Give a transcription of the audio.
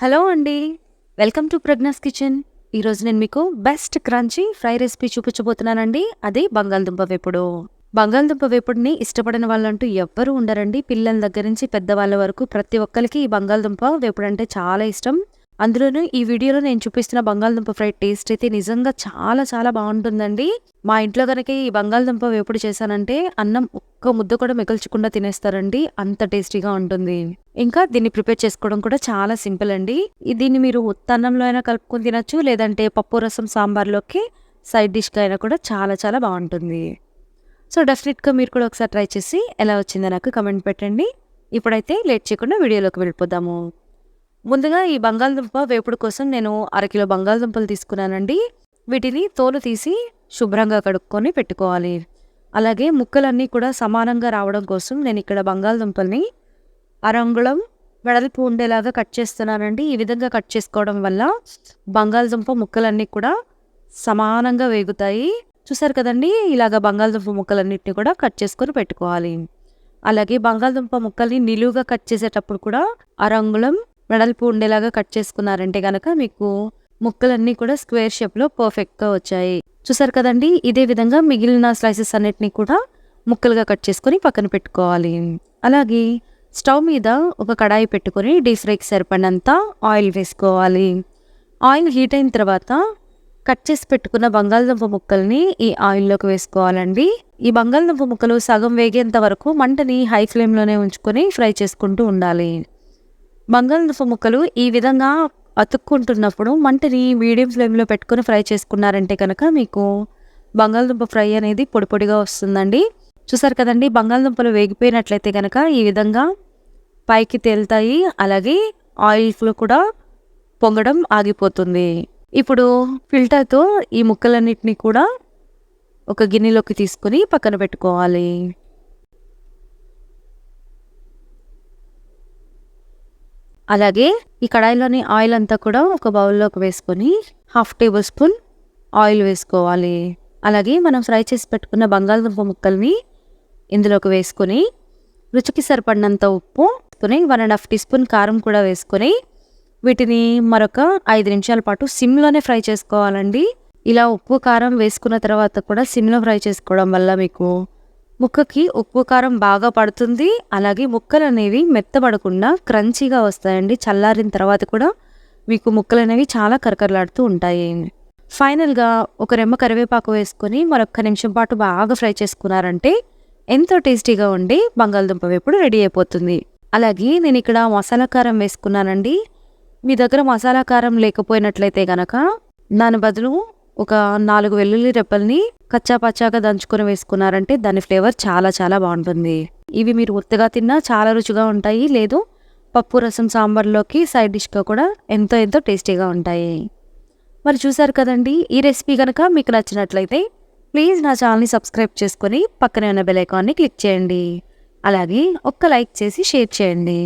Hello అండి. Welcome to Pragna's kitchen. ఈరోజు నేను మీకు బెస్ట్ క్రంచీ ఫ్రై రెసిపీ చూపించబోతున్నానండి. అది బంగాళదుంప వేపుడు. బంగాళదుంప వేపుడిని ఇష్టపడని వాళ్ళంటూ ఎవ్వరూ ఉండరండి. పిల్లల దగ్గర నుంచి పెద్దవాళ్ళ వరకు ప్రతి ఒక్కరికి ఈ బంగాళదుంప వేపుడు అంటే చాలా ఇష్టం. అందులోనూ ఈ వీడియోలో నేను చూపిస్తున్న బంగాళదుంప ఫ్రై టేస్ట్ అయితే నిజంగా చాలా చాలా బాగుంటుందండి. మా ఇంట్లో కనుక ఈ బంగాళదుంప వేపుడు చేశానంటే అన్నం ఒక్క ముద్ద కూడా మిగల్చకుండా తినేస్తారండి. అంత టేస్టీగా ఉంటుంది. ఇంకా దీన్ని ప్రిపేర్ చేసుకోవడం కూడా చాలా సింపుల్ అండి. దీన్ని మీరు ఉత్తన్నంలో అయినా కలుపుకొని తినచ్చు లేదంటే పప్పు రసం సాంబార్లోకి సైడ్ డిష్గా అయినా కూడా చాలా చాలా బాగుంటుంది. సో డెఫినెట్గా మీరు కూడా ఒకసారి ట్రై చేసి ఎలా వచ్చిందో నాకు కమెంట్ పెట్టండి. ఇప్పుడైతే లేట్ చేయకుండా వీడియోలోకి వెళ్ళిపోదాము. ముందుగా ఈ బంగాళదుంప వేపుడు కోసం నేను అరకిలో బంగాళదుంపలు తీసుకున్నానండి. వీటిని తోలు తీసి శుభ్రంగా కడుక్కొని పెట్టుకోవాలి. అలాగే ముక్కలన్నీ కూడా సమానంగా రావడం కోసం నేను ఇక్కడ బంగాళదుంపల్ని అరంగుళం వెడల్పు ఉండేలాగా కట్ చేస్తున్నానండి. ఈ విధంగా కట్ చేసుకోవడం వల్ల బంగాళదుంప ముక్కలన్నీ కూడా సమానంగా వేగుతాయి. చూసారు కదండి? ఇలాగ బంగాళదుంప ముక్కలన్నిటిని కూడా కట్ చేసుకొని పెట్టుకోవాలి. అలాగే బంగాళదుంప ముక్కల్ని నిలువుగా కట్ చేసేటప్పుడు కూడా అరంగుళం వెడల్పు ఉండేలాగా కట్ చేసుకున్నారంటే గనక మీకు ముక్కలన్నీ కూడా స్క్వేర్ షేప్లో పర్ఫెక్ట్గా వచ్చాయి. చూసారు కదండి? ఇదే విధంగా మిగిలిన స్లైసెస్ అన్నిటిని కూడా ముక్కలుగా కట్ చేసుకొని పక్కన పెట్టుకోవాలి. అలాగే స్టవ్ మీద ఒక కడాయి పెట్టుకొని డీప్ ఫ్రైకి సరిపడినంత ఆయిల్ వేసుకోవాలి. ఆయిల్ హీట్ అయిన తర్వాత కట్ చేసి పెట్టుకున్న బంగాళదుంప ముక్కల్ని ఈ ఆయిల్లోకి వేసుకోవాలండి. ఈ బంగాళదుంప ముక్కలు సగం వేగేంత వరకు మంటని హై ఫ్లేమ్లోనే ఉంచుకొని ఫ్రై చేసుకుంటూ ఉండాలి. బంగాళదుంప ముక్కలు ఈ విధంగా అతుక్కుంటున్నప్పుడు మంటని మీడియం ఫ్లేమ్లో పెట్టుకొని ఫ్రై చేసుకున్నారంటే కనుక మీకు బంగాళదుంప ఫ్రై అనేది పొడి పొడిగా వస్తుందండి. చూసారు కదండి బంగాళదుంపలు వేగిపోయినట్లయితే కనుక ఈ విధంగా పైకి తేలుతాయి అలాగే ఆయిల్స్లో కూడా పొంగడం ఆగిపోతుంది. ఇప్పుడు ఫిల్టర్తో ఈ ముక్కలన్నిటిని కూడా ఒక గిన్నెలోకి తీసుకొని పక్కన పెట్టుకోవాలి. అలాగే ఈ కడాయిలోని ఆయిల్ అంతా కూడా ఒక బౌల్లోకి వేసుకొని హాఫ్ టేబుల్ స్పూన్ ఆయిల్ వేసుకోవాలి. అలాగే మనం ఫ్రై చేసి పెట్టుకున్న బంగాళదుంప ముక్కల్ని ఇందులోకి వేసుకొని రుచికి సరిపడినంత ఉప్పు వేసుకొని one and half teaspoon కారం కూడా వేసుకొని వీటిని మరొక ఐదు నిమిషాల పాటు సిమ్లోనే ఫ్రై చేసుకోవాలండి. ఇలా ఉప్పు కారం వేసుకున్న తర్వాత కూడా సిమ్లో ఫ్రై చేసుకోవడం వల్ల మీకు ముక్కకి ఉప్పు కారం బాగా పడుతుంది. అలాగే ముక్కలు అనేవి మెత్తబడకుండా క్రంచీగా వస్తాయండి. చల్లారిన తర్వాత కూడా మీకు ముక్కలు అనేవి చాలా కరకరలాడుతూ ఉంటాయి. ఫైనల్గా ఒక రెమ్మ కరివేపాకు వేసుకొని మరొక నిమిషం పాటు బాగా ఫ్రై చేసుకున్నారంటే ఎంతో టేస్టీగా ఉండి బంగాళదుంప వేపుడు రెడీ అయిపోతుంది. అలాగే నేను ఇక్కడ మసాలా కారం వేసుకున్నానండి. మీ దగ్గర మసాలా కారం లేకపోయినట్లయితే గనక దాని బదులు ఒక నాలుగు వెల్లుల్లి రెప్పల్ని కచ్చా పచ్చాగా దంచుకొని వేసుకున్నారంటే దాని ఫ్లేవర్ చాలా చాలా బాగుంటుంది. ఇవి మీరు ఉత్తగా తిన్నా చాలా రుచిగా ఉంటాయి. లేదు పప్పు రసం సాంబార్లోకి సైడ్ డిష్గా కూడా ఎంతో ఎంతో టేస్టీగా ఉంటాయి. మరి చూసారు కదండి ఈ రెసిపీ కనుక మీకు నచ్చినట్లయితే ప్లీజ్ నా ఛానల్ని సబ్స్క్రైబ్ చేసుకొని పక్కనే ఉన్న బెల్ ఐకాన్ని క్లిక్ చేయండి. అలాగే ఒక్క లైక్ చేసి షేర్ చేయండి.